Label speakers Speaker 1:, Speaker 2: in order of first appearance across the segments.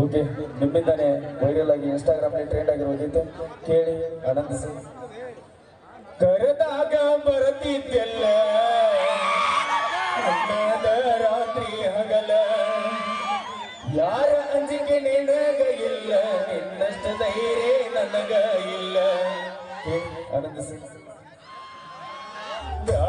Speaker 1: Okay, ನಿಮ್ಮಿಂದಾನೆ viral ಆಗಿ Instagram trend ಆಗಿರೋದಿತ್ತು. ಕೇಳಿ, ಆನಂದಿಸಿ. ಕರೆದಾಗ ಬರುತ್ತಿದ್ದೆಲ್ಲ ರಾತ್ರಿ ಹಗಲ. ಯಾರ ಅಂಜಿಕೆ ನಿನಗ ಇಲ್ಲ, ನಿನ್ನಷ್ಟ ಧೈರ್ಯ ನನಗ ಇಲ್ಲ. ಆನಂದಿಸಿ.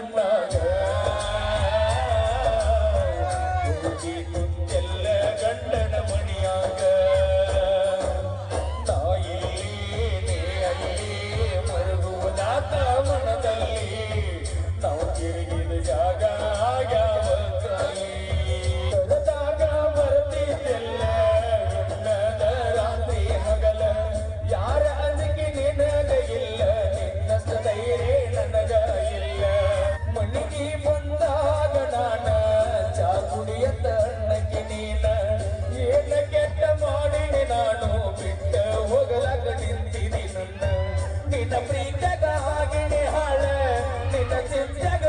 Speaker 1: பண்ண ನಿನ್ನ ಪ್ರೀತಗ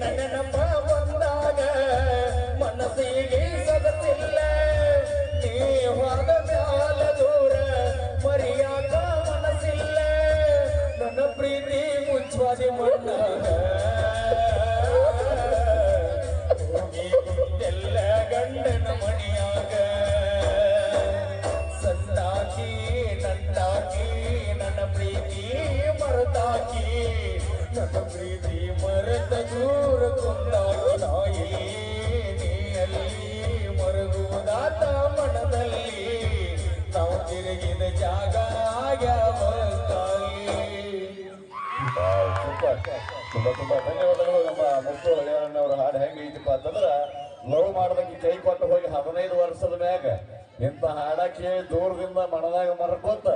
Speaker 1: ನೆನಪ ಬಂದಾಗ ಮನಸ್ಸಿಗೆ ಸಗಸಿಲ್ಲ. ನೀ ಹೋದ ಮ್ಯಾಲ ದೂರ ಮರಿಯಾಕ ಮನಸ್ಸಿಲ್ಲ. ನನ್ನ ಪ್ರೀತಿ ಮುಚ್ಚುವಾದಿ ಮಣ್ಣಾಗ ಎಲ್ಲ ಗಂಡನ ಮಣಿಯಾಗ. ಸಣ್ಣಾಕಿ ನನ್ನಾಕಿ ನನ್ನ ಪ್ರೀತಿ ಮರತಾಕಿ. ನನ್ನ ಪ್ರೀತಿ ಮರೆತ
Speaker 2: ತುಂಬಾ ತುಂಬಾ ಧನ್ಯವಾದಗಳು ನಮ್ಮ ಮುತ್ತು ಹಳೆಯಣ್ಣವ್ರ ಹಾಡು ಹೆಂಗೆ ಐತಪ್ಪ ಅಂತಂದ್ರೆ ಲವ್ ಮಾಡ್ದಕ್ಕೆ ಕೈ ಕೊಟ್ಟು ಹೋಗಿ ಹದಿನೈದು ವರ್ಷದ ಮ್ಯಾಗ ಇಂಥ ಹಾಡ ಕೇಳಿ ದೂರದಿಂದ ಮನದಾಗ ಮರ್ಕೋತ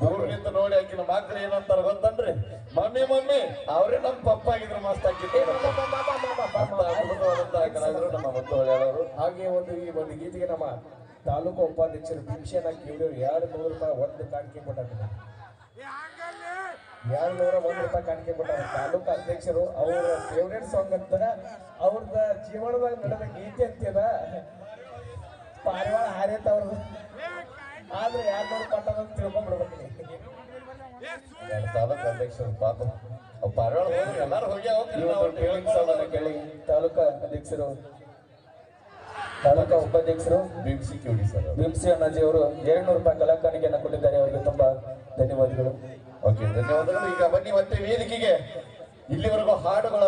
Speaker 2: ದೂರದಿಂದ ನೋಡಿ ಆಕಿನ ಮಕ್ಳು ಏನಂತಾರ ಗೊತ್ತನ್ರಿ? ಮಮ್ಮಿ ಮಮ್ಮಿ, ಅವ್ರೇ ನಮ್ಮ ಪಪ್ಪ ಆಗಿದ್ರು ಮಸ್ತ್ ಕಲಾವಿದರು ನಮ್ಮ
Speaker 1: ಹಾಗೆ ಒಂದು ಈ ಒಂದು ಗೀತೆಗೆ ನಮ್ಮ ತಾಲೂಕು ಉಪಾಧ್ಯಕ್ಷರು ಭಿಕ್ಷೆನ ಕೇಳಿದ್ರು ಎರಡು ನೂರು ರೂಪಾಯಿ ಒಂದು ಕಾಣಿಕೆ ಕೊಟ್ಟಾರ ಎರಡು ನೂರ ಒಂದು ರೂಪಾಯಿ ಕಾಣಿಕೆ ಕೊಟ್ಟಾರ. ತಾಲೂಕು ಅಧ್ಯಕ್ಷರು, ಅವರ ಫೇವ್ರೇಟ್ ಸಾಂಗ್ ಅಂತಾರ ಅವ್ರದ ಜೀವನದಾಗ ನಡೆದ ಗೀತೆ ಅಂತೀರ ಪಾರಿವಾಳ ಹಾರೇತ ಅವ್ರದ್ದು ಆದ್ರೆ ಎರಡು ಕಟ್ಟದಂತ ತಿಳ್ಕೊಂಡ್ಬಿಡ್ಬೇಕು
Speaker 2: ತಾಲೂಕು ಅಧ್ಯಕ್ಷರು ಪಾಪ. ಎಲ್ಲಾರು ಹೋಗಿ
Speaker 1: ತಾಲೂಕು ಅಧ್ಯಕ್ಷರು ತಾಲೂಕಾ ಉಪಾಧ್ಯಕ್ಷರು
Speaker 2: ಬಿಮ್ಸಿ ಕ್ಯೂಡಿ ಸರ್
Speaker 1: ಬಿಂಸಿ ಅಣ್ಣಾಜಿ ಅವರು ಎರಡ್ನೂರು ರೂಪಾಯಿ ಕಲಾಕಾಣಿಕೆಯನ್ನು ಕೊಟ್ಟಿದ್ದಾರೆ ಅವರಿಗೆ ತುಂಬಾ ಧನ್ಯವಾದಗಳು.
Speaker 2: ಓಕೆ ಧನ್ಯವಾದಗಳು. ಈಗ ಬನ್ನಿ ಮತ್ತೆ ವೇದಿಕೆಗೆ. ಇಲ್ಲಿವರೆಗೂ ಹಾಡುಗಳ